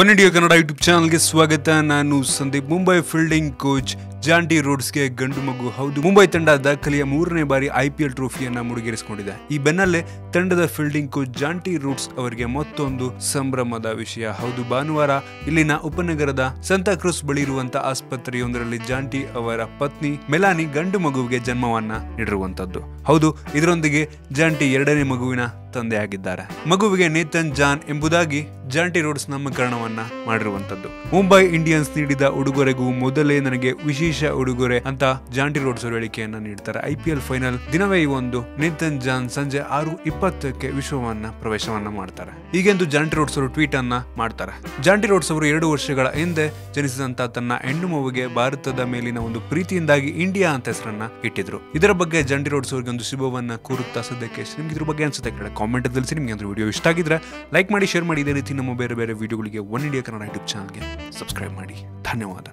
One India Kannada YouTube ಚಾನಲ್ಗೆ ಸ್ವಾಗತ. ನಾನು Sandeep. Mumbai fielding coach Jonty ರೋಡ್ಸ್ಗೆ ಗಂಡು ಮಗು. ಹೌದು, ಮುಂಬೈ ತಂಡ ದಾಖಲೆಯ ಮೂರನೇ ಬಾರಿ ಐ ಪಿ ಎಲ್ ಟ್ರೋಫಿಯನ್ನು ಮುಡಿಗೇರಿಸಿಕೊಂಡಿದೆ. ಈ ಬೆನ್ನಲ್ಲೇ ತಂಡದ ಫೀಲ್ಡಿಂಗ್ ಕೋಚ್ ಜಾಂಟಿ ರೂಟ್ಸ್ ಅವರಿಗೆ ಮತ್ತೊಂದು ಸಂಭ್ರಮದ ವಿಷಯ. ಹೌದು, ಭಾನುವಾರ ಇಲ್ಲಿನ ಉಪನಗರದ ಸಂತಾಕ್ರೂಸ್ ಬಳಿ ಇರುವಂತಹ ಆಸ್ಪತ್ರೆಯೊಂದರಲ್ಲಿ ಜಾಂಟಿ ಅವರ ಪತ್ನಿ ಮೆಲಾನಿ ಗಂಡು ಮಗುವಿಗೆ ಜನ್ಮವನ್ನ ನೀಡಿರುವಂತದ್ದು. ಹೌದು, ಇದರೊಂದಿಗೆ ಜಾಂಟಿ ಎರಡನೇ ಮಗುವಿನ ತಂದೆಯಾಗಿದ್ದಾರೆ ಮಗುವಿಗೆ ನೇತನ್ ಜಾನ್ ಎಂಬುದಾಗಿ ಜಾಂಟಿ ರೋಡ್ಸ್ ನಾಮಕರಣವನ್ನ ಮಾಡಿರುವಂತದ್ದು ಮುಂಬೈ ಇಂಡಿಯನ್ಸ್ ನೀಡಿದ ಉಡುಗೊರೆಗೂ ಮೊದಲೇ ನನಗೆ ವಿಶೇಷ ಉಡುಗೊರೆ ಅಂತ ಜಾಂಟಿ ರೋಡ್ಸ್ ಅವರು ಹೇಳಿಕೆಯನ್ನ ನೀಡ್ತಾರೆ. ಐಪಿಎಲ್ ಫೈನಲ್ ದಿನವೇ ಈ ಒಂದು ನೇತನ್ ಜಾನ್ ಸಂಜೆ ಆರು ಇಪ್ಪತ್ತಕ್ಕೆ ವಿಶ್ವವನ್ನ ಪ್ರವೇಶವನ್ನ ಮಾಡ್ತಾರೆ. ಹೀಗೆಂದು ಜಾಂಟಿ ರೋಡ್ಸ್ ಅವರು ಟ್ವೀಟ್ ಅನ್ನ ಮಾಡ್ತಾರೆ. ಜಾಂಟಿ ರೋಡ್ಸ್ ಅವರು ಎರಡು ವರ್ಷಗಳ ಹಿಂದೆ ಜನಿಸಿದಂತ ತನ್ನ ಹೆಣ್ಣು ಮಗುವಿಗೆ ಭಾರತದ ಮೇಲಿನ ಒಂದು ಪ್ರೀತಿಯಿಂದಾಗಿ ಇಂಡಿಯಾ ಅಂತ ಹೆಸರನ್ನ ಇಟ್ಟಿದ್ರು. ಇದರ ಬಗ್ಗೆ ಜಾಂಟಿ ರೋಡ್ಸ್ ಅವರಿಗೆ ಒಂದು ಶುಭವನ್ನ ಕೋರುತ್ತಾ ಸದ್ಯಕ್ಕೆ ನಿಮ್ಗೆ ಇದ್ರ ಬಗ್ಗೆ ಅನ್ಸುತ್ತೆ ಕೇಳಿ ಕಾಮೆಂಟ್ ತಿಳಿಸಿ, ನಿಮಗೆ ಅಂದ್ರೆ ವಿಡಿಯೋ ಇಷ್ಟ ಆಗಿದ್ರೆ ಲೈಕ್ ಮಾಡಿ ಶೇರ್ ಮಾಡಿ. ಇದೇ ರೀತಿ ನಮ್ಮ ಬೇರೆ ಬೇರೆ ವಿಡಿಯೋಗಳಿಗೆ ಒನ್ ಇಂಡಿಯಾ ಕನ್ನಡ ಯೂಟ್ಯೂಬ್ ಚಾನಲ್ಗೆ ಸಬ್ಸ್ಕ್ರೈಬ್ ಮಾಡಿ. ಧನ್ಯವಾದ.